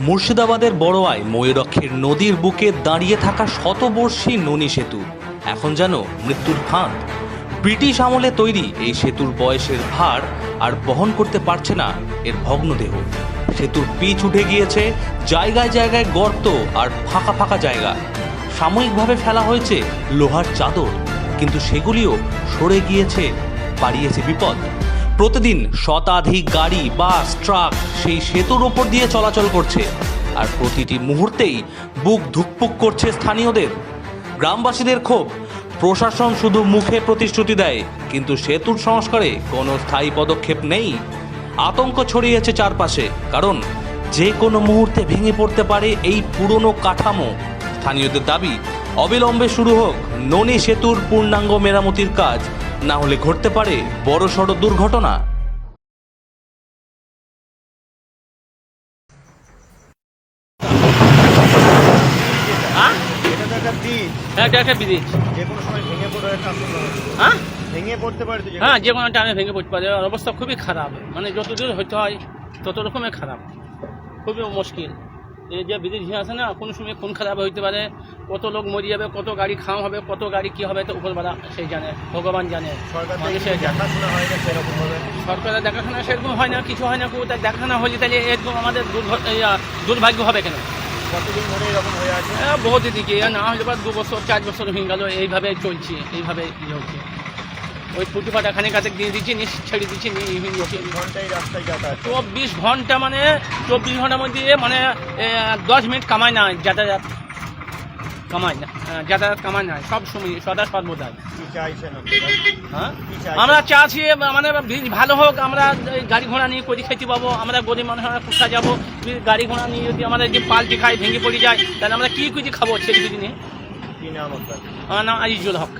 মুর্শিদাবাদের বড়োয়ায় ময়ূরক্ষের নদীর বুকে দাঁড়িয়ে থাকা শতবর্ষী ননী সেতু। এখন যেন মৃত্যুর ফাঁদ। ব্রিটিশ আমলে তৈরি এই সেতুর বয়সের ভার আর বহন করতে পারছে না এর ভগ্নদেহ। সেতুর পিচ উঠে গিয়েছে, জায়গায় জায়গায় গর্ত আর ফাঁকা ফাঁকা জায়গা। সাময়িকভাবে ফেলা হয়েছে লোহার চাদর, কিন্তু সেগুলিও সরে গিয়েছে বাড়িয়েছে বিপদ। প্রতিদিন শতাধিক গাড়ি, বাস, ট্রাক সেই সেতুর ওপর দিয়ে চলাচল করছে। আর প্রতিটি মুহূর্তেই বুক ধুকপুক করছে স্থানীয়দের। গ্রামবাসীদের ক্ষোভ। প্রশাসন শুধু মুখে প্রতিশ্রুতি দেয়, কিন্তু সেতুর সংস্কারে কোনো স্থায়ী পদক্ষেপ নেই। আতঙ্ক ছড়িয়েছে চারপাশে, কারণ যে কোনো মুহূর্তে ভেঙে পড়তে পারে এই পুরনো কাঠামো। স্থানীয়দের দাবি, অবিলম্বে শুরু হোক ননী সেতুর পূর্ণাঙ্গ মেরামতির কাজ। না হলে ঘটতে পারে বড় সড় দুর্ঘটনা। হ্যাঁ? হ্যাঁ যে কোনো আছে। হ্যাঁ? ভেঙে পড়তে পারে হ্যাঁ যে কোনো টাইমে ভেঙে পড়তে পারে। অবস্থা খুবই খারাপ। মানে যতদূর হইতে হয় তত রকমের খারাপ। খুবই মুশকিল। এই যে ব্রিজ আছে না কোন সময় খুন খারাপ হইতে পারে কত লোক মরে যাবে কত গাড়ি খাম হবে কত গাড়ি কি হবে তো উপরবেলা সেই জানে ভগবান জানে সরকারের দেখাশোনা সেরকম হয় না কিছু হয় না কোথায় দেখাশোনা হলে তাহলে এরকম আমাদের দুর্ভাগ্য হবে কেন? কতদিন ধরে এরকম হয়ে আছে? হ্যাঁ, বহুত দিকে না হলে বা দু বছর চার বছর হয়ে গেল এইভাবে চলছে এইভাবে ইয়ে হচ্ছে। ওই ফুটপাটা খানে কাছে দিয়ে দিচ্ছি নিচ ছেড়ে দিচ্ছি নিয়ে চব্বিশ ঘণ্টা মানে চব্বিশ ঘণ্টার মধ্যে মানে দশ মিনিট কামায় না যাতায়াত। কামায় না যাতায়াত কামায় না সব সময় সদা সর্বদা কি চাইছেন আপনারা হ্যাঁ? আমরা চাচ্ছি মানে ব্রিজ ভালো হোক আমরা গাড়ি ঘোড়া নিয়ে করি খেতে পাবো আমরা গরিব মানুষ আমরা কোথা যাব। গাড়ি ঘোড়া নিয়ে যদি আমাদের যে পাল্টি খাই ভেঙে পড়ে যায় তাহলে আমরা কি কুচি খাব ছেলে কুচি নিয়ে আমার নাম আজিজুল হক।